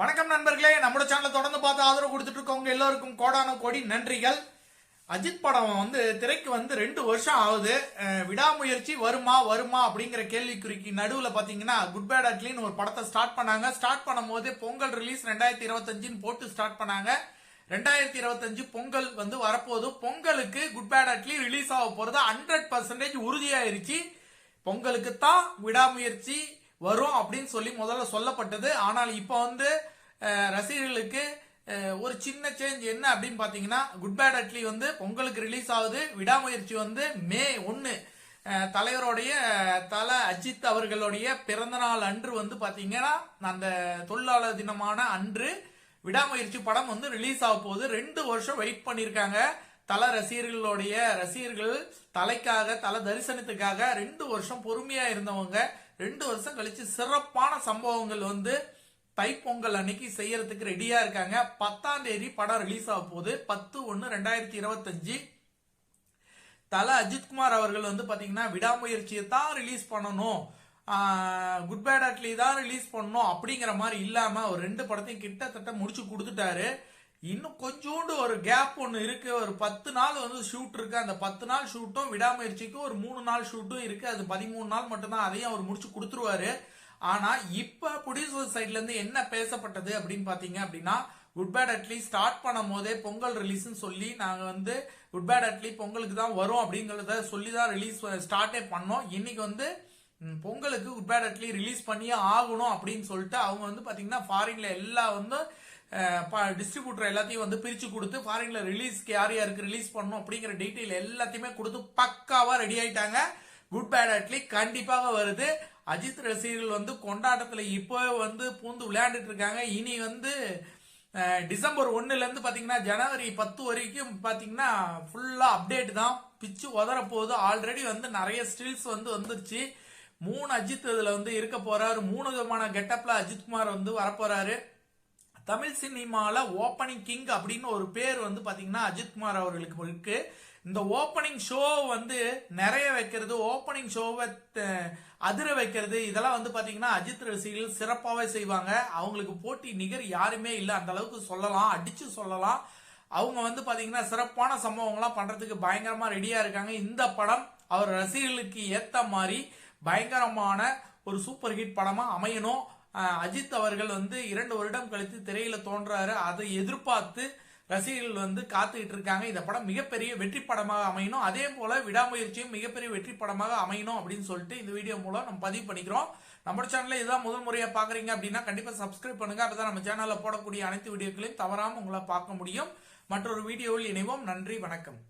வணக்கம் நண்பர்களே நம்மளோட சேனலை தொடர்ந்து பார்த்து ஆதரவு கொடுத்துட்டு இருக்கவங்க எல்லோருக்கும் கோடான கோடி நன்றிகள். அஜித் படம் வந்து திரைக்கு வந்து ரெண்டு வருஷம் ஆகுது. விடாமுயற்சி வருமா வருமா அப்படிங்கிற கேள்விக்குறிக்கு நடுவில் பார்த்தீங்கன்னா குட் பேட் அட்லின்னு ஒரு படத்தை ஸ்டார்ட் பண்ணாங்க. ஸ்டார்ட் பண்ணும்போது பொங்கல் ரிலீஸ் ரெண்டாயிரத்தி இருபத்தஞ்சுன்னு போட்டு ஸ்டார்ட் பண்ணாங்க. ரெண்டாயிரத்தி இருபத்தஞ்சு பொங்கல் வந்து வரப்போகுது. பொங்கலுக்கு குட் பேட் அட்லி ரிலீஸ் ஆக போறது ஹண்ட்ரட் பர்சன்டேஜ் உறுதியாயிருச்சு. பொங்கலுக்கு தான் விடாமுயற்சி வரும் அப்படின்னு சொல்லி முதல்ல சொல்லப்பட்டது. ஆனால் இப்போ வந்து ரசிகர்களுக்கு ஒரு சின்ன சேஞ்ச் என்ன அப்படின்னு பார்த்தீங்கன்னா குட் பேட் அட்லி வந்து பொங்கலுக்கு ரிலீஸ் ஆகுது. விடாமுயற்சி வந்து மே ஒன்று தலைவருடைய தல அஜித் அவர்களுடைய பிறந்த நாள் அன்று வந்து பார்த்தீங்கன்னா அந்த தொழிலாளர் தினமான அன்று விடாமுயற்சி படம் வந்து ரிலீஸ் ஆக போகுது ரெண்டு வருஷம் வெயிட் பண்ணியிருக்காங்க தல ரசிகர்களுடைய ரசிகர்கள் தலைக்காக தல தரிசனத்துக்காக ரெண்டு வருஷம் பொறுமையா இருந்தவங்க ரெண்டு வருஷம் கழிச்சு சிறப்பான சம்பவங்கள் வந்து தைப்பொங்கல் அன்னைக்கு செய்யறதுக்கு ரெடியா இருக்காங்க. பத்தாம் தேதி படம் ரிலீஸ் ஆக போகுது. பத்து ஒன்னு ரெண்டாயிரத்தி இருபத்தஞ்சு. தல அஜித்குமார் அவர்கள் வந்து பாத்தீங்கன்னா விடாமுயற்சியை தான் ரிலீஸ் பண்ணணும். குட் பேட் அட்லி தான் ரிலீஸ் பண்ணணும் அப்படிங்கிற மாதிரி இல்லாம அவர் ரெண்டு படத்தையும் கிட்டத்தட்ட முடிச்சு கொடுத்துட்டாரு. இன்னும் கொஞ்சோண்டு ஒரு கேப் ஒன்று இருக்கு. ஒரு பத்து நாள் வந்து ஷூட் இருக்கு. அந்த பத்து நாள் ஷூட்டும் விடாமுயற்சிக்கும். ஒரு மூணு நாள் ஷூட்டும் இருக்கு. அது பதிமூணு நாள் மட்டும்தான். அதையும் அவர் முடிச்சு கொடுத்துருவாரு. ஆனா இப்ப ப்ரொடியூசர் சைட்ல இருந்து என்ன பேசப்பட்டது அப்படின்னு பாத்தீங்க அப்படின்னா குட் பேட் அட்லி ஸ்டார்ட் பண்ணும் போதே பொங்கல் ரிலீஸ்னு சொல்லி நாங்க வந்து குட் பேட் அட்லி பொங்கலுக்கு தான் வரும் அப்படிங்கறத சொல்லி தான் ரிலீஸ் ஸ்டார்டே பண்ணோம். இன்னைக்கு வந்து பொங்கலுக்கு குட் பேட் அட்லி ரிலீஸ் பண்ணியே ஆகணும் அப்படின்னு சொல்லிட்டு அவங்க வந்து பாத்தீங்கன்னா ஃபாரின்ல எல்லா வந்து டிஸ்ட்ரிபியூட்டர் எல்லாத்தையும் வந்து பிரிச்சு கொடுத்து ஃபாரின்ல ரிலீஸ்க்கு யார் யாருக்கு ரிலீஸ் பண்ணணும் அப்படிங்கிற டீட்டெயில் எல்லாத்தையுமே கொடுத்து பக்காவா ரெடி ஆயிட்டாங்க. குட் பேட் அட்லி கண்டிப்பாக வருது. அஜித் ரசிகர்கள் வந்து கொண்டாட்டத்துல இப்போ வந்து பூந்து விளையாண்டுட்டு இருக்காங்க. இனி வந்து டிசம்பர் ஒன்னுல இருந்து பாத்தீங்கன்னா ஜனவரி பத்து வரைக்கும் பாத்தீங்கன்னா ஃபுல்லா அப்டேட் தான். பிச்சு உதற போகுது. ஆல்ரெடி வந்து நிறைய ஸ்டில்ஸ் வந்து வந்துருச்சு. மூணு அஜித் இதுல வந்து இருக்க போறாரு. மூணு விதமான கெட்டப்ல அஜித்குமார் வந்து வரப்போறாரு. தமிழ் சினிமாவில் ஓப்பனிங் கிங் அப்படின்னு ஒரு பேர் வந்து பாத்தீங்கன்னா அஜித்குமார் அவர்களுக்கு இருக்கு. இந்த ஓப்பனிங் ஷோ வந்து நிறைய வைக்கிறது. ஓப்பனிங் ஷோவை அதிர வைக்கிறது. இதெல்லாம் வந்து பார்த்தீங்கன்னா அஜித் ரசிகர்கள் சிறப்பாகவே செய்வாங்க. அவங்களுக்கு போட்டி நிகர் யாருமே இல்லை. அந்த அளவுக்கு சொல்லலாம். அடிச்சு சொல்லலாம். அவங்க வந்து பார்த்தீங்கன்னா சிறப்பான சம்பவங்கள்லாம் பண்ணுறதுக்கு பயங்கரமாக ரெடியாக இருக்காங்க. இந்த படம் அவர் ரசிகர்களுக்கு ஏற்ற மாதிரி பயங்கரமான ஒரு சூப்பர் ஹிட் படமாக அமையணும். அஜித் அவர்கள் வந்து இரண்டு வருடம் கழித்து திரையில தோன்றாரு. அதை எதிர்பார்த்து ரசிகர்கள் வந்து காத்துக்கிட்டு இருக்காங்க. இந்த படம் மிகப்பெரிய வெற்றி படமாக அமையணும். அதே போல விடாமுயற்சியும் மிகப்பெரிய வெற்றி படமாக அமையணும் அப்படின்னு சொல்லிட்டு இந்த வீடியோ மூலம் நம்ம பதிவு பண்ணிக்கிறோம். நம்ம சேனல்ல இதுதான் முதல் முறையா பாக்குறீங்க அப்படின்னா கண்டிப்பா சப்ஸ்கிரைப் பண்ணுங்க. அப்பதான் நம்ம சேனல்ல போடக்கூடிய அனைத்து வீடியோக்களையும் தவறாம உங்களை பார்க்க முடியும். மற்றொரு வீடியோவில் இணைவோம். நன்றி வணக்கம்.